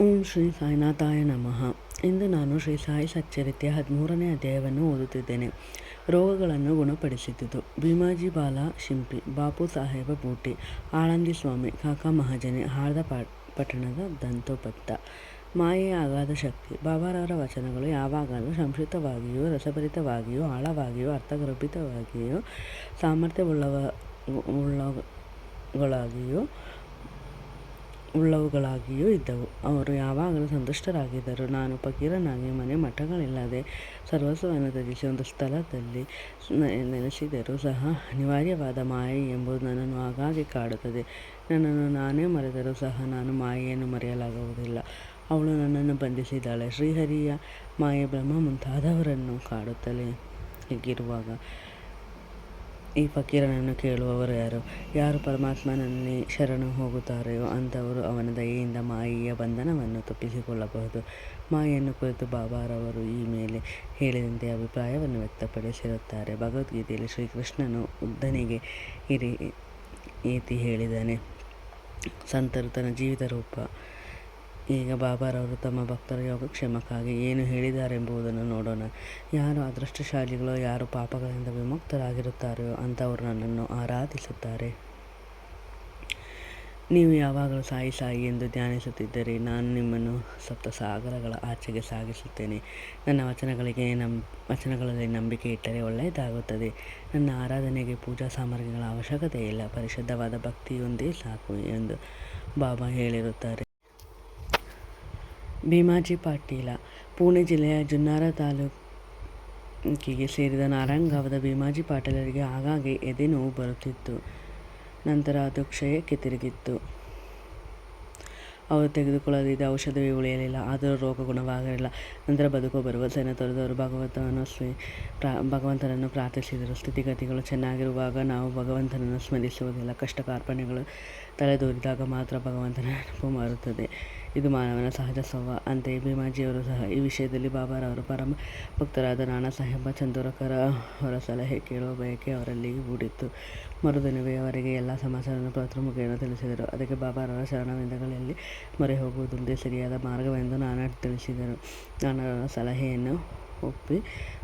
ಓಂ ಶ್ರೀ ಸಾಯಿನಾಥಾಯ ನಮಃ. ಇಂದು ನಾನು ಶ್ರೀ ಸಾಯಿ ಸಚ್ಚರಿತ್ಯ ಹದಿಮೂರನೇ ಅಧ್ಯಾಯವನ್ನು ಓದುತ್ತಿದ್ದೇನೆ. ರೋಗಗಳನ್ನು ಗುಣಪಡಿಸುತ್ತಿದ್ದು ಭೀಮಾಜಿ ಬಾಲ ಶಿಂಪಿ, ಬಾಪು ಸಾಹೇಬ ಬೂಟಿ, ಆಳಂದಿ ಸ್ವಾಮಿ, ಕಾಕಾ ಮಹಾಜನಿ, ಹಾರ್ದ ಪಟ್ಟಣದ ದಂತೋಪತ್ತ. ಮಾಯೆ ಅಗಾಧ ಶಕ್ತಿ. ಬಾಬಾರವರ ವಚನಗಳು ಯಾವಾಗಲೂ ಸಂಶುತವಾಗಿಯೂ ರಸಭರಿತವಾಗಿಯೂ, ಆಳವಾಗಿಯೂ, ಅರ್ಥಗರ್ಭಿತವಾಗಿಯೂ, ಸಾಮರ್ಥ್ಯವುಳ್ಳವ, ಉಳ್ಳವುಗಳಾಗಿಯೂ ಉಳ್ಳವುಗಳಾಗಿಯೂ ಇದ್ದವು. ಅವರು ಯಾವಾಗಲೂ ಸಂತುಷ್ಟರಾಗಿದ್ದರು. ನಾನು ಫಕೀರನಾಗಿ ಮನೆ ಮಠಗಳಿಲ್ಲದೆ ಸರ್ವಸ್ವವನ್ನು ತ್ಯಜಿಸಿ ಒಂದು ಸ್ಥಳದಲ್ಲಿ ನೆಲೆಸಿದರೂ ಸಹ ಅನಿವಾರ್ಯವಾದ ಮಾಯೆ ಎಂಬುದು ನನ್ನನ್ನು ಆಗಾಗ್ಗೆ ಕಾಡುತ್ತದೆ. ನನ್ನನ್ನು ನಾನೇ ಮರೆದರೂ ಸಹ ನಾನು ಮಾಯೆಯನ್ನು ಮರೆಯಲಾಗುವುದಿಲ್ಲ. ಅವಳು ನನ್ನನ್ನು ಬಂಧಿಸಿದ್ದಾಳೆ. ಶ್ರೀಹರಿಯ ಮಾಯೆ ಬ್ರಹ್ಮ ಮುಂತಾದವರನ್ನು ಕಾಡುತ್ತಲೇ ಹೀಗಿರುವಾಗ ಈ ಫಕೀರನನ್ನು ಕೇಳುವವರು ಯಾರು? ಯಾರು ಪರಮಾತ್ಮನಲ್ಲಿ ಶರಣು ಹೋಗುತ್ತಾರೆಯೋ ಅಂಥವರು ಅವನ ದಯೆಯಿಂದ ಮಾಯೆಯ ಬಂಧನವನ್ನು ತಪ್ಪಿಸಿಕೊಳ್ಳಬಹುದು. ಮಾಯನ್ನು ಕುರಿತು ಬಾಬಾರವರು ಈ ಮೇಲೆ ಹೇಳಿದಂತೆ ಅಭಿಪ್ರಾಯವನ್ನು ವ್ಯಕ್ತಪಡಿಸಿರುತ್ತಾರೆ. ಭಗವದ್ಗೀತೆಯಲ್ಲಿ ಶ್ರೀಕೃಷ್ಣನು ಉದ್ದನಿಗೆ ಇರಿ ಏತಿ ಹೇಳಿದ್ದಾನೆ, ಸಂತರು ತನ್ನ ಜೀವಿತ ರೂಪ ಈಗ ಬಾಬಾರವರು ತಮ್ಮ ಭಕ್ತರ ಯೋಗಕ್ಷೇಮಕ್ಕಾಗಿ ಏನು ಹೇಳಿದ್ದಾರೆಂಬುದನ್ನು ನೋಡೋಣ. ಯಾರು ಅದೃಷ್ಟಶಾಲಿಗಳೋ, ಯಾರು ಪಾಪಗಳಿಂದ ವಿಮುಕ್ತರಾಗಿರುತ್ತಾರೆಯೋ ಅಂಥವರು ನನ್ನನ್ನು ಆರಾಧಿಸುತ್ತಾರೆ. ನೀವು ಯಾವಾಗಲೂ ಸಾಯಿ ಸಾಯಿ ಎಂದು ಧ್ಯಾನಿಸುತ್ತಿದ್ದರೆ ನಾನು ನಿಮ್ಮನ್ನು ಸಪ್ತ ಸಾಗರಗಳ ಆಚೆಗೆ ಸಾಗಿಸುತ್ತೇನೆ. ನನ್ನ ವಚನಗಳಿಗೆ ನಂ ವಚನಗಳಲ್ಲಿ ನಂಬಿಕೆ ಇಟ್ಟರೆ ಒಳ್ಳೆಯದಾಗುತ್ತದೆ. ನನ್ನ ಆರಾಧನೆಗೆ ಪೂಜಾ ಸಾಮಗ್ರಿಗಳ ಅವಶ್ಯಕತೆ ಇಲ್ಲ ಪರಿಶುದ್ಧವಾದ ಭಕ್ತಿಯೊಂದೇ ಸಾಕು ಎಂದು ಬಾಬಾ ಹೇಳಿರುತ್ತಾರೆ. ಭೀಮಾಜಿ ಪಾಟೀಲ, ಪುಣೆ ಜಿಲ್ಲೆಯ ಜುನ್ನಾರ ತಾಲೂಕಿಗೆ ಸೇರಿದ ನಾರಾಯಣಗಾಂವದ ಭೀಮಾಜಿ ಪಾಟೀಲರಿಗೆ ಆಗಾಗ್ಗೆ ಎದೆ ನೋವು ಬರುತ್ತಿತ್ತು. ನಂತರ ಅದು ಕ್ಷಯಕ್ಕೆ ತಿರುಗಿತ್ತು. ಅವರು ತೆಗೆದುಕೊಳ್ಳದಿದ್ದ ಔಷಧವೇ ಉಳಿಯಲಿಲ್ಲ. ಆದರೂ ರೋಗ ಗುಣವಾಗಿರಲಿಲ್ಲ ನಂತರ ಬದುಕುವ ಭರವಸೆಯನ್ನು ತೊರೆದವರು ಭಗವಂತನನ್ನು ಸ್ವೀ ಪ್ರಾ, ಭಗವಂತನನ್ನು ಪ್ರಾರ್ಥಿಸಿದರು. ಸ್ಥಿತಿಗತಿಗಳು ಚೆನ್ನಾಗಿರುವಾಗ ನಾವು ಭಗವಂತನನ್ನು ಸ್ಮರಿಸುವುದಿಲ್ಲ. ಕಷ್ಟ ಕಾರ್ಪಣ್ಯಗಳು ತಲೆದೋರಿದಾಗ ಮಾತ್ರ ಭಗವಂತನ ನೆನಪು ಮಾರುತ್ತದೆ. ಇದು ಮಾನವನ ಸಹಜ ಸ್ವಭಾವ. ಅಂತೆಯೇ ಭೀಮಾಜಿಯವರು ಸಹ ಈ ವಿಷಯದಲ್ಲಿ ಬಾಬಾರವರು ಪರಮ ಭಕ್ತರಾದ ನಾನಾ ಸಾಹೇಬ ಚಂದೋರಕರ ಅವರ ಸಲಹೆ ಕೇಳುವ ಬಯಕೆ ಅವರಲ್ಲಿ ಮೂಡಿತ್ತು. ಮರುದಿನವೇ ಅವರಿಗೆ ಎಲ್ಲ ಸಮಾಚಾರವನ್ನು ಪತ್ರ ಮುಖೇನ ತಿಳಿಸಿದರು. ಅದಕ್ಕೆ ಬಾಬಾರವರ ಶರಣವೆಂದಗಳಲ್ಲಿ ಮೊರೆ ಹೋಗುವುದೊಂದೇ ಸರಿಯಾದ ಮಾರ್ಗವೆಂದು ನಾನಾ ತಿಳಿಸಿದರು. ನಾನಾರವರ ಸಲಹೆಯನ್ನು ಒಪ್ಪಿ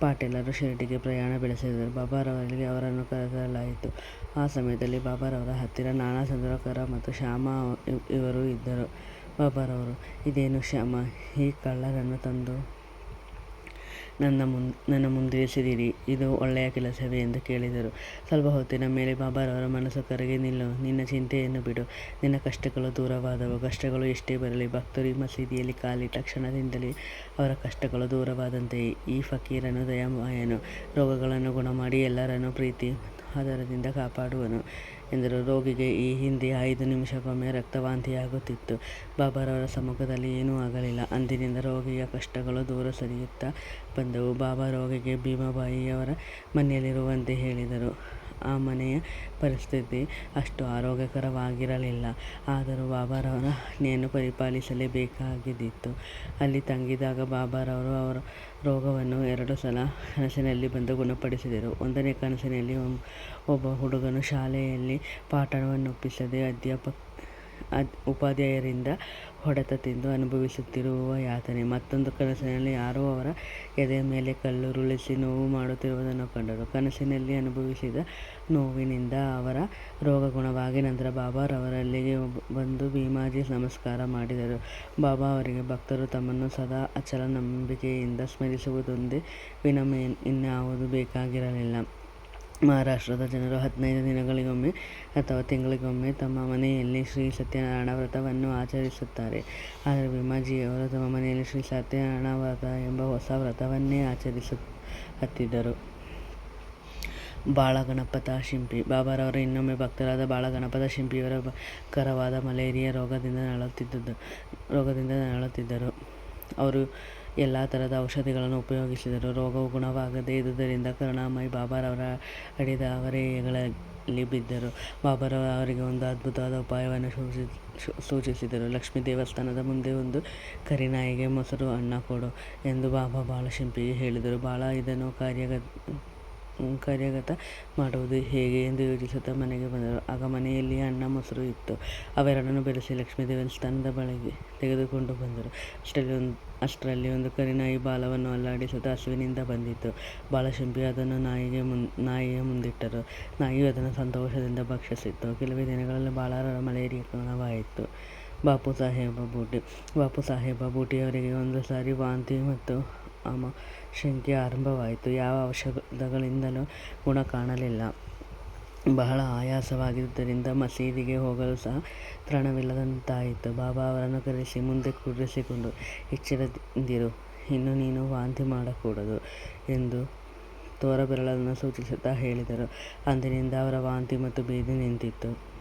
ಪಾಟೀಲರು ಶಿರಡಿಗೆ ಪ್ರಯಾಣ ಬೆಳೆಸಿದರು. ಬಾಬಾರವರಿಗೆ ಅವರನ್ನು ಕರೆತರಲಾಯಿತು. ಆ ಸಮಯದಲ್ಲಿ ಬಾಬಾರವರ ಹತ್ತಿರ ನಾನಾ ಚಂದ್ರಕರ ಮತ್ತು ಶ್ಯಾಮ ಇವರು ಇದ್ದರು. ಬಾಬಾರವರು ಇದೇನು ಶ್ಯಾಮ ಈ ಕಳ್ಳರನ್ನು ತಂದು ನನ್ನ ಮುನ್, ನನ್ನ ಮುಂದಿರಿಸಿದಿರಿ. ಇದು ಒಳ್ಳೆಯ ಕೆಲಸವೇ ಎಂದು ಕೇಳಿದರು. ಸ್ವಲ್ಪ ಹೊತ್ತಿನ ಮೇಲೆ ಬಾಬಾರವರ ಮನಸ್ಸು ಕರಗಿ ನಿಲ್ಲು. ನಿನ್ನ ಚಿಂತೆಯನ್ನು ಬಿಡು. ನಿನ್ನ ಕಷ್ಟಗಳು ದೂರವಾದವು. ಕಷ್ಟಗಳು ಎಷ್ಟೇ ಬರಲಿ, ಭಕ್ತರು ಈ ಮಸೀದಿಯಲ್ಲಿ ಕಾಲಿಟ್ಟ ಕ್ಷಣದಿಂದಲೇ ಅವರ ಕಷ್ಟಗಳು ದೂರವಾದಂತೆಯೇ ಈ ಫಕೀರನು ದಯಾಮಯನು. ರೋಗಗಳನ್ನು ಗುಣಮಾಡಿ ಎಲ್ಲರನ್ನು ಪ್ರೀತಿ ಆಧಾರದಿಂದ ಕಾಪಾಡುವನು. ಎಂದರು. ರೋಗಿಗೆ ಈ ಹಿಂದೆ ಐದು ನಿಮಿಷಕ್ಕೊಮ್ಮೆ ರಕ್ತವಾಂತಿಯಾಗುತ್ತಿತ್ತು. ಬಾಬಾರವರ ಸಮ್ಮುಖದಲ್ಲಿ ಏನೂ ಆಗಲಿಲ್ಲ. ಅಂದಿನಿಂದ ರೋಗಿಯ ಕಷ್ಟಗಳು ದೂರ ಸರಿಯುತ್ತಾ ಬಂದವು. ಬಾಬಾ ರೋಗಿಗೆ ಭೀಮಾಬಾಯಿಯವರ ಮನೆಯಲ್ಲಿರುವಂತೆ ಹೇಳಿದರು. ಆ ಮನೆಯ ಪರಿಸ್ಥಿತಿ ಅಷ್ಟು ಆರೋಗ್ಯಕರವಾಗಿರಲಿಲ್ಲ. ಆದರೂ ಬಾಬಾರವರ ಆಜ್ಞೆಯನ್ನು ಪರಿಪಾಲಿಸಲೇಬೇಕಾಗಿದ್ದಿತು ಅಲ್ಲಿ ತಂಗಿದಾಗ ಬಾಬಾರವರು ಅವರ ರೋಗವನ್ನು ಎರಡು ಸಲ ಕನಸಿನಲ್ಲಿ ಬಂದು ಗುಣಪಡಿಸಿದರು. ಒಂದನೇ ಕನಸಿನಲ್ಲಿ ಒಬ್ಬ ಹುಡುಗನು ಶಾಲೆಯಲ್ಲಿ ಪಾಠವನ್ನೊಪ್ಪಿಸದೆ ಅಧ್ಯಾಪಕ ಉಪಾಧ್ಯಾಯರಿಂದ ಹೊಡೆತ ತಿಂದು ಅನುಭವಿಸುತ್ತಿರುವ ಯಾತನೆ. ಮತ್ತೊಂದು ಕನಸಿನಲ್ಲಿ ಯಾರೋ ಅವರ ಎದೆಯ ಮೇಲೆ ಕಲ್ಲುರುಳಿಸಿ ನೋವು ಮಾಡುತ್ತಿರುವುದನ್ನು ಕಂಡರು. ಕನಸಿನಲ್ಲಿ ಅನುಭವಿಸಿದ ನೋವಿನಿಂದ ಅವರ ರೋಗ ಗುಣವಾಗಿ ನಂತರ ಬಾಬಾ ಬಾಬಾರವರಲ್ಲಿಗೆ ಬಂದು ಭೀಮಾಜಿ ನಮಸ್ಕಾರ ಮಾಡಿದರು. ಬಾಬಾ ಅವರಿಗೆ ಭಕ್ತರು ತಮ್ಮನ್ನು ಸದಾ ಅಚಲ ನಂಬಿಕೆಯಿಂದ ಸ್ಮರಿಸುವುದೊಂದೇ ವಿನಮಯ ಇನ್ಯಾವುದು ಬೇಕಾಗಿರಲಿಲ್ಲ. ಮಹಾರಾಷ್ಟ್ರದ ಜನರು ಹದಿನೈದು ದಿನಗಳಿಗೊಮ್ಮೆ ಅಥವಾ ತಿಂಗಳಿಗೊಮ್ಮೆ ತಮ್ಮ ಮನೆಯಲ್ಲಿ ಶ್ರೀ ಸತ್ಯನಾರಾಯಣ ವ್ರತವನ್ನು ಆಚರಿಸುತ್ತಾರೆ. ಆದರೆ ಭೀಮಾಜಿಯವರು ತಮ್ಮ ಮನೆಯಲ್ಲಿ ಶ್ರೀ ಸತ್ಯನಾರಾಯಣ ವ್ರತ ಎಂಬ ಹೊಸ ವ್ರತವನ್ನೇ ಆಚರಿಸು ಹತ್ತಿದ್ದರು ಬಾಳಗಣಪತ ಶಿಂಪಿ. ಬಾಬಾರವರು ಇನ್ನೊಮ್ಮೆ ಭಕ್ತರಾದ ಬಾಳಗಣಪತ ಶಿಂಪಿಯವರ ಕರವಾದ ಮಲೇರಿಯಾ ರೋಗದಿಂದ ನರಳುತ್ತಿದ್ದುದು ರೋಗದಿಂದ ನರಳುತ್ತಿದ್ದರು. ಅವರು ಎಲ್ಲ ಥರದ ಔಷಧಿಗಳನ್ನು ಉಪಯೋಗಿಸಿದರು ರೋಗವು ಗುಣವಾಗದೇ ಇದ್ದುದರಿಂದ ಕರುಣಾಮಯಿ ಬಾಬಾರವರ ಅಡಿದ ಅವರೇಗಳಲ್ಲಿ ಬಿದ್ದರು. ಬಾಬಾರವರು ಅವರಿಗೆ ಒಂದು ಅದ್ಭುತವಾದ ಉಪಾಯವನ್ನು ಸೂಚಿಸಿದರು. ಲಕ್ಷ್ಮೀ ದೇವಸ್ಥಾನದ ಮುಂದೆ ಒಂದು ಕರಿನಾಯಿಗೆ ಮೊಸರು ಅನ್ನ ಕೊಡು ಎಂದು ಬಾಬಾ ಬಾಳಶಿಂಪಿಗೆ ಹೇಳಿದರು. ಬಾಳ ಇದನ್ನು ಕಾರ್ಯ ಕಾರ್ಯಗತ ಮಾಡುವುದು ಹೇಗೆ ಎಂದು ಯೋಚಿಸುತ್ತಾ ಮನೆಗೆ ಬಂದರು. ಆಗ ಮನೆಯಲ್ಲಿ ಅನ್ನ ಮೊಸರು ಇತ್ತು. ಅವೆರಡನ್ನು ಬೆರೆಸಿ ಲಕ್ಷ್ಮೀದೇವನ ಸ್ಥಾನದ ಬಳಿಗೆ ತೆಗೆದುಕೊಂಡು ಬಂದರು. ಅಷ್ಟರಲ್ಲಿ ಒಂದು ಅಷ್ಟರಲ್ಲಿ ಒಂದು ಕರಿನಾಯಿ ಬಾಲವನ್ನು ಅಲ್ಲಾಡಿಸುತ್ತಾ ಹಸುವಿನಿಂದ ಬಂದಿತ್ತು. ಬಾಲಶಂಪಿ ಅದನ್ನು ನಾಯಿಗೆ ಮುನ್, ನಾಯಿಯ ಮುಂದಿಟ್ಟರು. ನಾಯಿಯು ಅದನ್ನು ಸಂತೋಷದಿಂದ ಭಕ್ಷಿಸಿತ್ತು. ಕೆಲವೇ ದಿನಗಳಲ್ಲಿ ಬಾಲರ ಮಲೇರಿಯಾ ಕಾರಣವಾಯಿತು ಬಾಪು ಸಾಹೇಬ ಬೂಟಿ ಬಾಪು ಸಾಹೇಬ ಬೂಟಿಯವರಿಗೆ ಒಂದು ಸಾರಿ ವಾಂತಿ ಮತ್ತು ಶಂಕೆ ಆರಂಭವಾಯಿತು. ಯಾವ ಔಷಧಗಳಿಂದಲೂ ಗುಣ ಕಾಣಲಿಲ್ಲ. ಬಹಳ ಆಯಾಸವಾಗಿದ್ದರಿಂದ ಮಸೀದಿಗೆ ಹೋಗಲು ಸಹ ತ್ರಣವಿಲ್ಲದಂತಾಯಿತು. ಬಾಬಾ ಅವರನ್ನು ಕರೆಸಿ ಮುಂದೆ ಕೂರಿಸಿಕೊಂಡು, ಎಚ್ಚರದಿಂದಿರು. ಇನ್ನು ನೀನು ವಾಂತಿ ಮಾಡಕೂಡದು ಎಂದು ತೋರಬೆರಳನ್ನು ಸೂಚಿಸುತ್ತಾ ಹೇಳಿದರು. ಅಂದಿನಿಂದ ಅವರ ವಾಂತಿ ಮತ್ತು ಬೀದಿ ನಿಂತಿತ್ತು.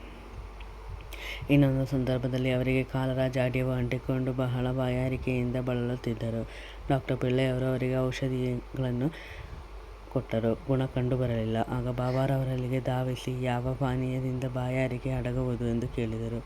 ಇನ್ನೊಂದು ಸಂದರ್ಭದಲ್ಲಿ ಅವರಿಗೆ ಕಾಲರ ಜಾಡ್ಯವು ಅಂಟಿಕೊಂಡು ಬಹಳ ಬಾಯಾರಿಕೆಯಿಂದ ಬಳಲುತ್ತಿದ್ದರು. ಡಾಕ್ಟರ್ ಪಿಳ್ಳೆಯವರು ಅವರಿಗೆ ಔಷಧಿಗಳನ್ನು ಕೊಟ್ಟರು. ಗುಣ ಕಂಡು ಬರಲಿಲ್ಲ ಆಗ ಬಾಬಾರವರಲ್ಲಿಗೆ ಧಾವಿಸಿ ಯಾವ ಪಾನೀಯದಿಂದ ಬಾಯಾರಿಕೆ ಅಡಗುವುದು ಎಂದು ಕೇಳಿದರು.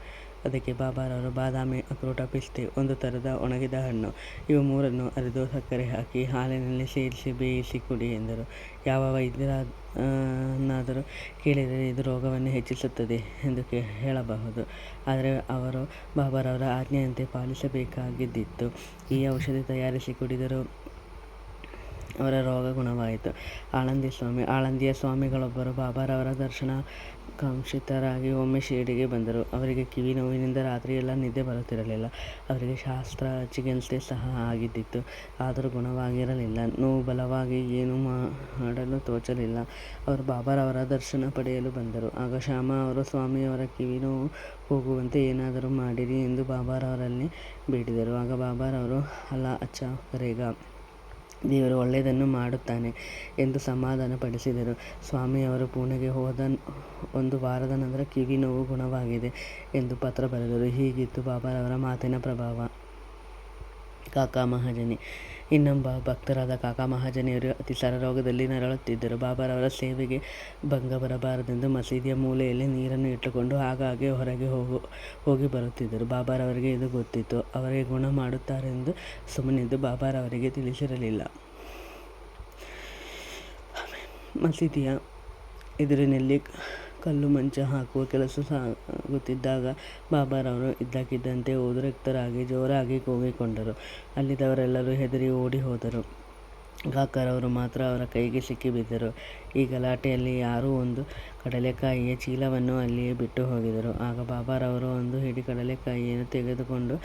ಅದಕ್ಕೆ ಬಾಬಾರವರು ಬಾದಾಮಿ ಅಕ್ರೋಟ ಪಿಸ್ತೆ ಒಂದು ಥರದ ಒಣಗಿದ ಹಣ್ಣು. ಇವು ಮೂರನ್ನು ಅರೆದು ಸಕ್ಕರೆ ಹಾಕಿ ಹಾಲಿನಲ್ಲಿ ಸೇರಿಸಿ ಬೇಯಿಸಿ ಕುಡಿ ಎಂದರು. ಯಾವ ವೈದ್ಯರನ್ನಾದರೂ ಕೇಳಿದರೆ ಇದು ರೋಗವನ್ನು ಹೆಚ್ಚಿಸುತ್ತದೆ ಎಂದು ಕೇ ಹೇಳಬಹುದು. ಆದರೆ ಅವರು ಬಾಬಾರವರ ಆಜ್ಞೆಯಂತೆ ಪಾಲಿಸಬೇಕಾಗಿದ್ದಿತ್ತು. ಈ ಔಷಧಿ ತಯಾರಿಸಿ ಕುಡಿದರೂ ಅವರ ರೋಗ ಗುಣವಾಯಿತು ಆಳಂದಿ ಸ್ವಾಮಿ, ಆಳಂದಿಯ ಸ್ವಾಮಿಗಳೊಬ್ಬರು ಬಾಬಾರವರ ದರ್ಶನ ಕಾಂಕ್ಷಿತರಾಗಿ ಒಮ್ಮೆ ಶಿರಡಿಗೆ ಬಂದರು. ಅವರಿಗೆ ಕಿವಿ ನೋವಿನಿಂದ ರಾತ್ರಿಯೆಲ್ಲ ನಿದ್ದೆ ಬರುತ್ತಿರಲಿಲ್ಲ. ಅವರಿಗೆ ಶಾಸ್ತ್ರ ಚಿಕಿತ್ಸೆ ಸಹ ಆಗಿದ್ದಿತ್ತು. ಆದರೂ ಗುಣವಾಗಿರಲಿಲ್ಲ. ನೋವು ಬಲವಾಗಿ ಏನು ಮಾಡಲು ತೋಚಲಿಲ್ಲ. ಅವರು ಬಾಬಾರವರ ದರ್ಶನ ಪಡೆಯಲು ಬಂದರು. ಆಗ ಶ್ಯಾಮ ಅವರು ಸ್ವಾಮಿಯವರ ಕಿವಿ ನೋವು ಹೋಗುವಂತೆ ಏನಾದರೂ ಮಾಡಿರಿ ಎಂದು ಬಾಬಾರವರಲ್ಲಿ ಬೇಡಿದರು. ಆಗ ಬಾಬಾರವರು ಅಲ್ಲ ಅಚ್ಚ ಕರೇಗ ದೇವರು ಒಳ್ಳೆಯದನ್ನು ಮಾಡುತ್ತಾನೆ ಎಂದು ಸಮಾಧಾನಪಡಿಸಿದರು. ಸ್ವಾಮಿಯವರು ಪುಣೆಗೆ ಹೋದ ಒಂದು ವಾರದ ನಂತರ ಕಿವಿ ನೋವು ಗುಣವಾಗಿದೆ ಎಂದು ಪತ್ರ ಬರೆದರು. ಹೀಗಿತ್ತು ಬಾಬಾರವರ ಮಾತಿನ ಪ್ರಭಾವ. ಕಾಕಾ ಮಹಾಜನಿ ಇನ್ನೊಬ್ಬ ಭಕ್ತರಾದ ಕಾಕಾ ಮಹಾಜನಿಯವರು ಅತಿಸಾರ ರೋಗದಲ್ಲಿ ನರಳುತ್ತಿದ್ದರು. ಬಾಬಾರವರ ಸೇವೆಗೆ ಭಂಗ ಬರಬಾರದೆಂದು ಮಸೀದಿಯ ಮೂಲೆಯಲ್ಲಿ ನೀರನ್ನು ಇಟ್ಟುಕೊಂಡು ಆಗಾಗ್ಗೆ ಹೊರಗೆ ಹೋಗು, ಹೋಗಿ ಬರುತ್ತಿದ್ದರು. ಬಾಬಾರವರಿಗೆ ಇದು ಗೊತ್ತಿತ್ತು. ಅವರಿಗೆ ಗುಣ ಮಾಡುತ್ತಾರೆಂದು ಸುಮ್ಮನಿದ್ದು ಬಾಬಾರವರಿಗೆ ತಿಳಿಸಿರಲಿಲ್ಲ. ಮಸೀದಿಯ ಎದುರಿನಲ್ಲಿ ಕಲ್ಲು ಮಂಚ ಹಾಕುವ ಕೆಲಸ ಸಾಗುತ್ತಿದ್ದಾಗ ಬಾಬಾರವರು ಇದ್ದಕ್ಕಿದ್ದಂತೆ ಉದ್ರಿಕ್ತರಾಗಿ ಜೋರಾಗಿ ಕೂಗಿಕೊಂಡರು. ಅಲ್ಲಿದ್ದವರೆಲ್ಲರೂ ಹೆದರಿ ಓಡಿ ಹೋದರು. ಕಾಕರವರು ಮಾತ್ರ ಅವರ ಕೈಗೆ ಸಿಕ್ಕಿಬಿದ್ದರು ಈ ಗಲಾಟೆಯಲ್ಲಿ ಯಾರೂ ಒಂದು ಕಡಲೆಕಾಯಿಯ ಚೀಲವನ್ನು ಅಲ್ಲಿಯೇ ಬಿಟ್ಟು ಹೋಗಿದರು ಆಗ ಬಾಬಾರವರು ಒಂದು ಹಿಡಿ ಕಡಲೆಕಾಯಿಯನ್ನು ತೆಗೆದುಕೊಂಡು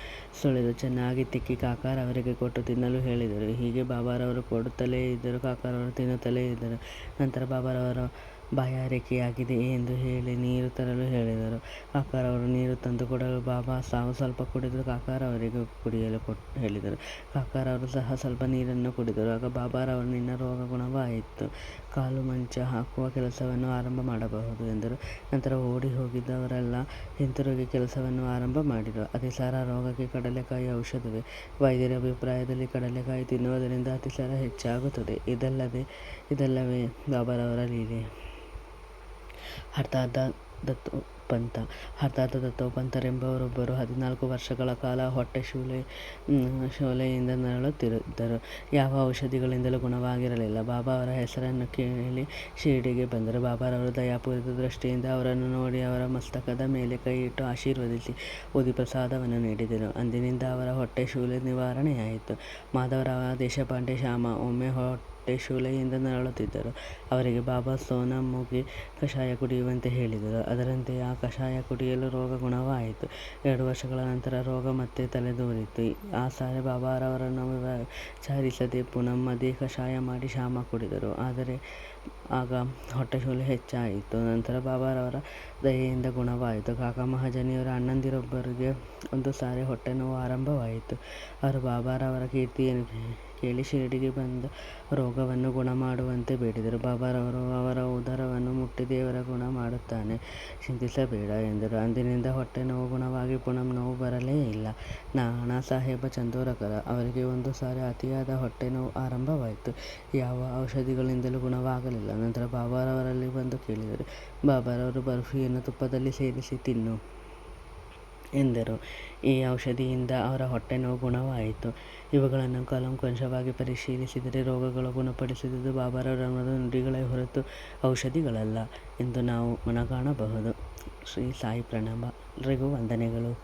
ಸುಳಿದು ಚೆನ್ನಾಗಿ ತಿಕ್ಕಿ ಕಾಕಾರವರಿಗೆ ಕೊಟ್ಟು ತಿನ್ನಲು ಹೇಳಿದರು. ಹೀಗೆ ಬಾಬಾರವರು ಕೊಡುತ್ತಲೇ ಇದ್ದರು. ಕಾಕಾರವರು ತಿನ್ನುತ್ತಲೇ ಇದ್ದರು. ನಂತರ ಬಾಬಾರವರು ಬಾಯಾರಿಕೆಯಾಗಿದೆ ಎಂದು ಹೇಳಿ ನೀರು ತರಲು ಹೇಳಿದರು. ಕಾಕಾರವರು ನೀರು ತಂದು ಕೊಡಲು ಬಾಬಾ ಸಾವು ಸ್ವಲ್ಪ ಕುಡಿದು ಕಾಕಾರವರಿಗೆ ಕುಡಿಯಲು ಕೊಟ್ಟು ಹೇಳಿದರು. ಕಾಕಾರವರು ಸಹ ಸ್ವಲ್ಪ ನೀರನ್ನು ಕುಡಿದರು. ಆಗ ಬಾಬಾರವರು ನಿನ್ನ ರೋಗ ಗುಣವಾಯಿತು. ಕಾಲು ಮಂಚ ಹಾಕುವ ಕೆಲಸವನ್ನು ಆರಂಭ ಮಾಡಬಹುದು ಎಂದರು. ನಂತರ ಓಡಿ ಹೋಗಿದ್ದವರೆಲ್ಲ ಹಿಂತಿರುಗಿ ಕೆಲಸವನ್ನು ಆರಂಭ ಮಾಡಿದರು. ಅತಿಸಾರ ರೋಗಕ್ಕೆ ಕಡಲೆಕಾಯಿ ಔಷಧವೇ. ವೈದ್ಯರ ಅಭಿಪ್ರಾಯದಲ್ಲಿ ಕಡಲೆಕಾಯಿ ತಿನ್ನುವುದರಿಂದ ಅತಿಸಾರ ಹೆಚ್ಚಾಗುತ್ತದೆ. ಇದಲ್ಲದೆ, ಇದಲ್ಲವೇ ಬಾಬಾರವರ ಲೀಲೆ. हरदादा दत्त ಹರ್ತಾದ ದತ್ತೋಪಂತ ಹರ್ತಾದ ದತ್ತೋಪಂತರೆಂಬವರೊಬ್ಬರು ಹದಿನಾಲ್ಕು ವರ್ಷಗಳ ಕಾಲ ಹೊಟ್ಟೆ ಶೂಲೆ ಶೂಲೆಯಿಂದ ನರಳುತ್ತಿದ್ದರು. ಯಾವ ಔಷಧಿಗಳಿಂದಲೂ ಗುಣವಾಗಿರಲಿಲ್ಲ. ಬಾಬಾ ಅವರ ಹೆಸರನ್ನು ಕೇಳಿ ಶಿರಡಿಗೆ ಬಂದರು. ಬಾಬಾರವರು ದಯಾಪೂರಿತ ದೃಷ್ಟಿಯಿಂದ ಅವರನ್ನು ನೋಡಿ ಅವರ ಮಸ್ತಕದ ಮೇಲೆ ಕೈ ಇಟ್ಟು ಆಶೀರ್ವದಿಸಿ ಓದಿ ಪ್ರಸಾದವನ್ನು ನೀಡಿದರು. ಅಂದಿನಿಂದ ಅವರ ಹೊಟ್ಟೆ ಶೂಲೆ ನಿವಾರಣೆಯಾಯಿತು. ಮಾಧವರಾವ ದೇಶಪಾಂಡೆ ಶ್ಯಾಮ ಒಮ್ಮೆ ಹೊಟ್ಟೆ ಶೂಲೆಯಿಂದ ನರಳುತ್ತಿದ್ದರು. ಅವರಿಗೆ ಬಾಬಾ ಸೋನಮುಗಿ ಕಷಾಯ ಕುಡಿಯುವಂತೆ ಹೇಳಿದರು. ಅದರಂತೆ ಆ ಕಷಾಯ ಕುಡಿಯಲು ರೋಗ ಗುಣವಾಯಿತು. ಎರಡು ವರ್ಷಗಳ ನಂತರ ರೋಗ ಮತ್ತೆ ತಲೆದೋರಿತು. ಆ ಸಾರಿ ಬಾಬಾರವರನ್ನು ವಿಚಾರಿಸದೆ ಪುನಃ ಅದೇ ಕಷಾಯ ಮಾಡಿ ಶಾಮ ಕುಡಿದರು. ಆದರೆ ಆಗ ಹೊಟ್ಟೆ ಶೂಲೆ ಹೆಚ್ಚಾಯಿತು. ನಂತರ ಬಾಬಾರವರ ದಯೆಯಿಂದ ಗುಣವಾಯಿತು. ಕಾಕಾ ಮಹಾಜನಿಯವರ ಅಣ್ಣಂದಿರೊಬ್ಬರಿಗೆ ಒಂದು ಸಾರಿ ಹೊಟ್ಟೆ ನೋವು ಆರಂಭವಾಯಿತು. ಅವರು ಬಾಬಾರವರ ಕೀರ್ತಿಯನ್ನು ಕೇಳಿ ಶಿರಡಿಗೆ ಬಂದ ರೋಗವನ್ನು ಗುಣ ಮಾಡುವಂತೆ ಬೇಡಿದರು. ಬಾಬಾರವರು ಅವರ ಉದರವನ್ನು ಮುಟ್ಟಿ ದೇವರ ಗುಣ ಮಾಡುತ್ತಾನೆ. ಚಿಂತಿಸಬೇಡ ಎಂದರು. ಅಂದಿನಿಂದ ಹೊಟ್ಟೆ ನೋವು ಗುಣವಾಗಿ ಪುನಃ ನೋವು ಬರಲೇ ಇಲ್ಲ. ನಾನಾ ಸಾಹೇಬ ಚಂದೋರಕರ, ಅವರಿಗೆ ಒಂದು ಸಾರಿ ಅತಿಯಾದ ಹೊಟ್ಟೆ ನೋವು ಆರಂಭವಾಯಿತು. ಯಾವ ಔಷಧಿಗಳಿಂದಲೂ ಗುಣವಾಗಲಿಲ್ಲ. ನಂತರ ಬಾಬಾರವರಲ್ಲಿ ಬಂದು ಕೇಳಿದರು. ಬಾಬಾರವರು ಬರ್ಫಿಯನ್ನು ತುಪ್ಪದಲ್ಲಿ ಸೇರಿಸಿ ತಿನ್ನು. ಎಂದರು. ಈ ಔಷಧಿಯಿಂದ ಅವರ ಹೊಟ್ಟೆ ನೋವು ಗುಣವಾಯಿತು. ಇವುಗಳನ್ನು ಕೂಲಂಕಷವಾಗಿ ಪರಿಶೀಲಿಸಿದರೆ ರೋಗಗಳು ಗುಣಪಡಿಸುವುದು ಬಾಬಾರವರ ನುಡಿಗಳೇ ಹೊರತು ಔಷಧಿಗಳಲ್ಲ ಎಂದು ನಾವು ಮನಗಾಣಬಹುದು. ಶ್ರೀ ಸಾಯಿ ಎಲ್ರಿಗೂ ವಂದನೆಗಳು.